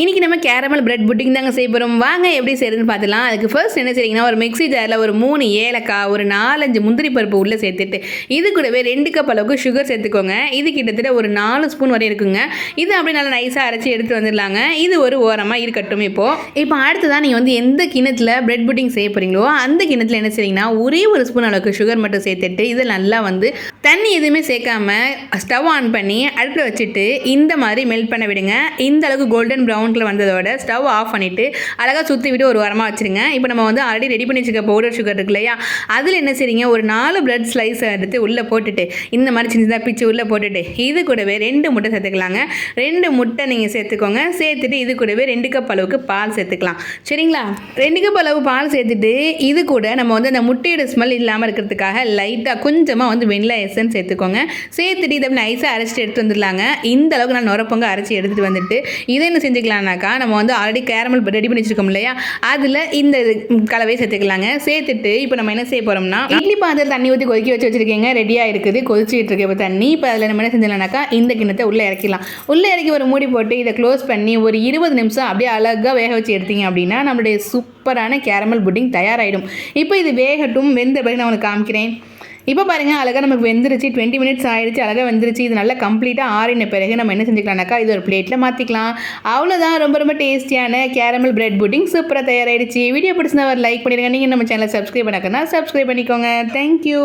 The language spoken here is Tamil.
இன்றைக்கி நம்ம கேரமல் பிரெட் புட்டிங் தாங்க செய்ய போகிறோம் வாங்க எப்படி செய்யறதுன்னு பார்த்துலாம் அதுக்கு ஃபர்ஸ்ட் என்ன செய்றீங்கன்னா ஒரு மிக்ஸி ஜாரில் ஒரு மூணு ஏலக்காய் ஒரு நாலஞ்சு முந்திரி பருப்பு உள்ளே சேர்த்துட்டு இது கூடவே ரெண்டு கப் அளவுக்கு சுகர் சேர்த்துக்கோங்க. இது கிட்டத்தட்ட ஒரு நாலு ஸ்பூன் வரை இருக்குங்க. இது அப்படியே நல்லா நைஸாக அரைச்சி எடுத்து வந்துடலாங்க. இது ஒரு ஓரமாக இருக்கட்டும் இப்போது இப்போ அடுத்ததான் நீங்கள் வந்து எந்த கிணத்துல பிரெட் புட்டிங் செய்ய போகிறீங்களோ அந்த கிணத்துல என்ன செய்றீங்கன்னா ஒரே ஒரு ஸ்பூன் அளவுக்கு சுகர் மட்டும் சேர்த்துட்டு இதை நல்லா வந்து தண்ணி எதுவுமே சேர்க்காம ஸ்டவ் ஆன் பண்ணி அடுப்பில் வச்சுட்டு இந்த மாதிரி மெல்ட் பண்ண விடுங்க. இந்த அளவுக்கு கோல்டன் கவுண்டில் வந்ததோட ஸ்டவ் ஆஃப் பண்ணிவிட்டு அழகாக சுற்றி விட்டு ஒரு வாரமாக வச்சுருங்க. இப்போ நம்ம வந்து ஆல்ரெடி ரெடி பண்ணி வச்சுக்க பவுடர் சுகர் இருக்கு இல்லையா? அதில் என்ன செய்றீங்க? ஒரு நாலு பிரெட் ஸ்லைஸ் எடுத்து உள்ளே போட்டுட்டு இந்த மாதிரி சின்னதாக பிச்சு உள்ளே போட்டுட்டு இது கூடவே ரெண்டு முட்டை சேர்த்துக்கலாங்க. ரெண்டு முட்டை நீங்கள் சேர்த்துக்கோங்க. சேர்த்துட்டு இது கூடவே ரெண்டு கப் அளவுக்கு பால் சேர்த்துக்கலாம். சரிங்களா? ரெண்டு கப் அளவு பால் சேர்த்துட்டு இது கூட நம்ம வந்து அந்த முட்டையோட ஸ்மெல் இல்லாமல் இருக்கிறதுக்காக லைட்டாக கொஞ்சமாக வந்து வெண்ணிலா எசன்ஸ் சேர்த்துக்கோங்க. சேர்த்துட்டு இதை நைஸாக அரைச்சிட்டு எடுத்து வந்துடலாங்க. இந்த அளவுக்கு நான் நுரப்பொங்க அரைச்சி எடுத்துகிட்டு வந்துட்டு இதை என்ன சேர்த்துக்கலாம்னாக்கா நம்ம வந்து ஆல்ரெடி கேரமல் ரெடி பண்ணி வச்சிருக்கோம் இல்லையா? அதில் இந்த கலவையை சேர்த்துக்கலாங்க. சேர்த்துட்டு இப்போ நம்ம என்ன செய்ய போகிறோம்னா இட்லி பாத்திரத்தில் தண்ணி ஊற்றி கொதிக்க வச்சு வச்சுருக்கீங்க. ரெடியாக இருக்குது. கொதிச்சிட்டு இருக்கு இப்போ தண்ணி. இப்போ அதில் நம்ம என்ன செஞ்சிடலாம்னாக்கா இந்த கிண்ணத்தை உள்ளே இறக்கிடலாம். உள்ளே இறக்கி ஒரு மூடி போட்டு இதை க்ளோஸ் பண்ணி ஒரு இருபது நிமிஷம் அப்படியே அழகாக வேக வச்சு எடுத்தீங்க அப்படின்னா நம்மளுடைய சூப்பரான கேரமல் புட்டிங் தயாராகிடும் இப்போ இது வேகட்டும். வெந்த பிறகு நான் உனக்கு காமிக்கிறேன். இப்போ பாருங்கள் அழகாக நமக்கு வெந்துருச்சு. டுவெண்ட்டி மினிட்ஸ் ஆயிடுச்சு அழகாக வெந்துருச்சு. இது நல்லா கம்ப்ளீட்டாக ஆறின பிறகு நம்ம என்ன செஞ்சுக்கலாம்னாக்கா இது ஒரு பிளேட்டில் மாற்றிக்கலாம் அவ்வளோதான் ரொம்ப ரொம்ப டேஸ்டியான கேரமல் பிரெட் புட்டிங் சூப்பராக தயாராகிடுச்சு வீடியோ பிடிச்சிருந்தா ஒரு லைக் பண்ணிடுங்க. நீங்கள் நம்ம சேனலை சப்ஸ்கிரைப் பண்ணக்கன்னா சப்ஸ்கிரைப் பண்ணிக்கோங்க. Thank you